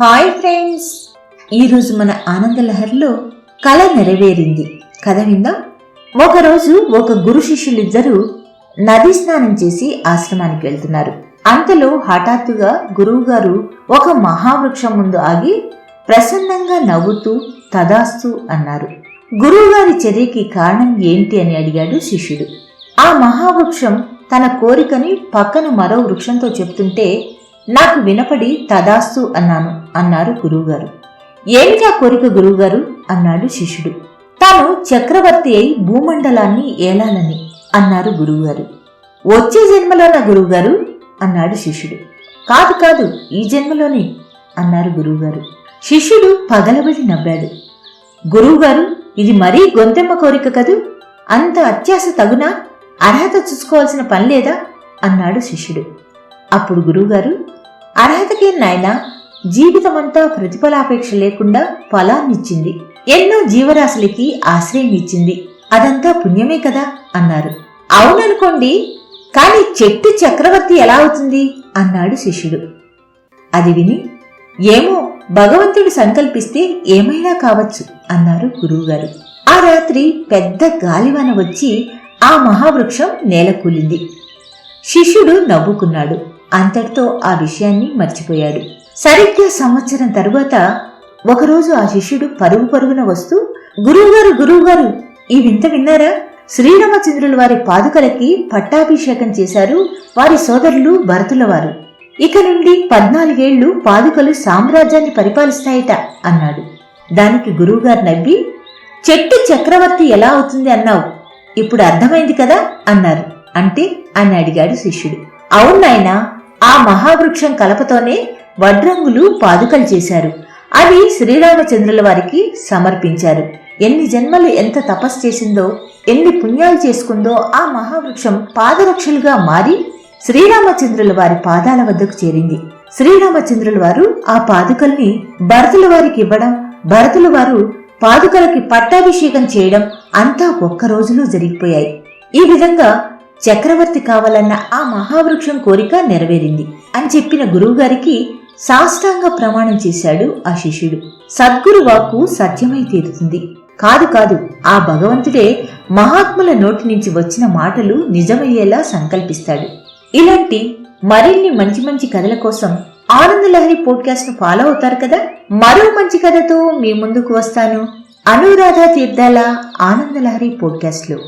Hi friends. ఈరోజు మన ఆనందలహర్లో కళ నెరవేరింది. కథ విందాం. ఒకరోజు ఒక గురు శిష్యులిద్దరూ నది స్నానం చేసి ఆశ్రమానికి వెళ్తున్నారు. అంతలో హఠాత్తుగా గురువుగారు ఒక మహావృక్షం ముందు ఆగి ప్రసన్నంగా నవ్వుతూ తదాస్తు అన్నారు. గురువుగారి చర్యకి కారణం ఏంటి అని అడిగాడు శిష్యుడు. ఆ మహావృక్షం తన కోరికని పక్కన మరో వృక్షంతో చెప్తుంటే నాకు వినపడి తదాస్తు అన్నాను అన్నారు గురువుగారు. ఏమిటా కోరిక గురువుగారు? అన్నాడు శిష్యుడు. తాను చక్రవర్తి అయి భూమండలాన్ని ఏలాలని అన్నారు గురువుగారు. వచ్చే జన్మలోన గురువుగారు? అన్నాడు శిష్యుడు. కాదు కాదు ఈ జన్మలోనే అన్నారు గురువుగారు. శిష్యుడు పగలబడి నవ్వాడు. గురువుగారు ఇది మరీ గొంతెమ్మ కోరిక కదూ? అంత అత్యాశ తగునా? అర్హత చూసుకోవాల్సిన పని లేదా? అన్నాడు శిష్యుడు. అప్పుడు గురువుగారు అర్హతకే నాయనా? జీవితమంతా ప్రతిఫలాపేక్ష లేకుండా ఫలాన్నిచ్చింది. ఎన్నో జీవరాశులకి ఆశ్రయం ఇచ్చింది అదంతా పుణ్యమే కదా? అన్నారు. అవుననుకోండి కాని చెట్టు చక్రవర్తి ఎలా అవుతుంది? అన్నాడు శిష్యుడు. అది విని ఏమో భగవంతుడు సంకల్పిస్తే ఏమైనా కావచ్చు అన్నారు గురువుగారు. ఆ రాత్రి పెద్ద గాలివాన వచ్చి ఆ మహావృక్షం నేలకూలింది. శిష్యుడు నవ్వుకున్నాడు. అంతటితో ఆ విషయాన్ని మర్చిపోయాడు. సరిగ్గా సంవత్సరం తరువాత ఒకరోజు ఆ శిష్యుడు పరుగు పరుగున వస్తూ గురువుగారు గురువుగారు ఈ వింత విన్నారా? శ్రీరామచంద్రుల వారి పాదుకలకి పట్టాభిషేకం చేశారు వారి సోదరులు భరతుల వారు ఇక నుండి పద్నాలుగేళ్ళు పాదుకలు సామ్రాజ్యాన్ని పరిపాలిస్తాయట అన్నాడు. దానికి గురువుగారు నవ్వి చెట్టు చక్రవర్తి ఎలా అవుతుంది అన్నావు? ఇప్పుడు అర్థమైంది కదా అన్నారు. అంటే అని అడిగాడు శిష్యుడు. అవునాయనా ఆ మహావృక్షం కలపతోనే వడ్రంగులు పాదుకలు చేశారు. అవి శ్రీరామచంద్రుల వారికి సమర్పించారు. ఎన్ని జన్మలు ఎంత తపస్సు చేసిందో ఎన్ని పుణ్యాలు చేసుకుందో ఆ మహావృక్షం పాదరక్షలుగా మారి శ్రీరామచంద్రుల వారి పాదాల వద్దకు చేరింది. శ్రీరామచంద్రుల వారు ఆ పాదుకల్ని భరతుల వారికి ఇవ్వడం భరతుల వారు పాదుకలకి పట్టాభిషేకం చేయడం అంతా ఒక్క రోజులో జరిగిపోయాయి. ఈ విధంగా చక్రవర్తి కావాలన్న ఆ మహావృక్షం కోరిక నెరవేరింది అని చెప్పిన గురువుగారికి సాష్టాంగ ప్రమాణం చేశాడు ఆ శిష్యుడు. సద్గురు వాక్కు సత్యమై తీరుతుంది. కాదు కాదు ఆ భగవంతుడే మహాత్ముల నోటి నుంచి వచ్చిన మాటలు నిజమయ్యేలా సంకల్పిస్తాడు. ఇలాంటి మరిన్ని మంచి మంచి కథల కోసం ఆనందలహరి పోడ్కాస్ట్ను ఫాలో అవుతారు కదా? మరో మంచి కథతో మీ ముందుకు వస్తాను. అనురాధ తీర్థాల ఆనందలహరి పోడ్కాస్ట్లో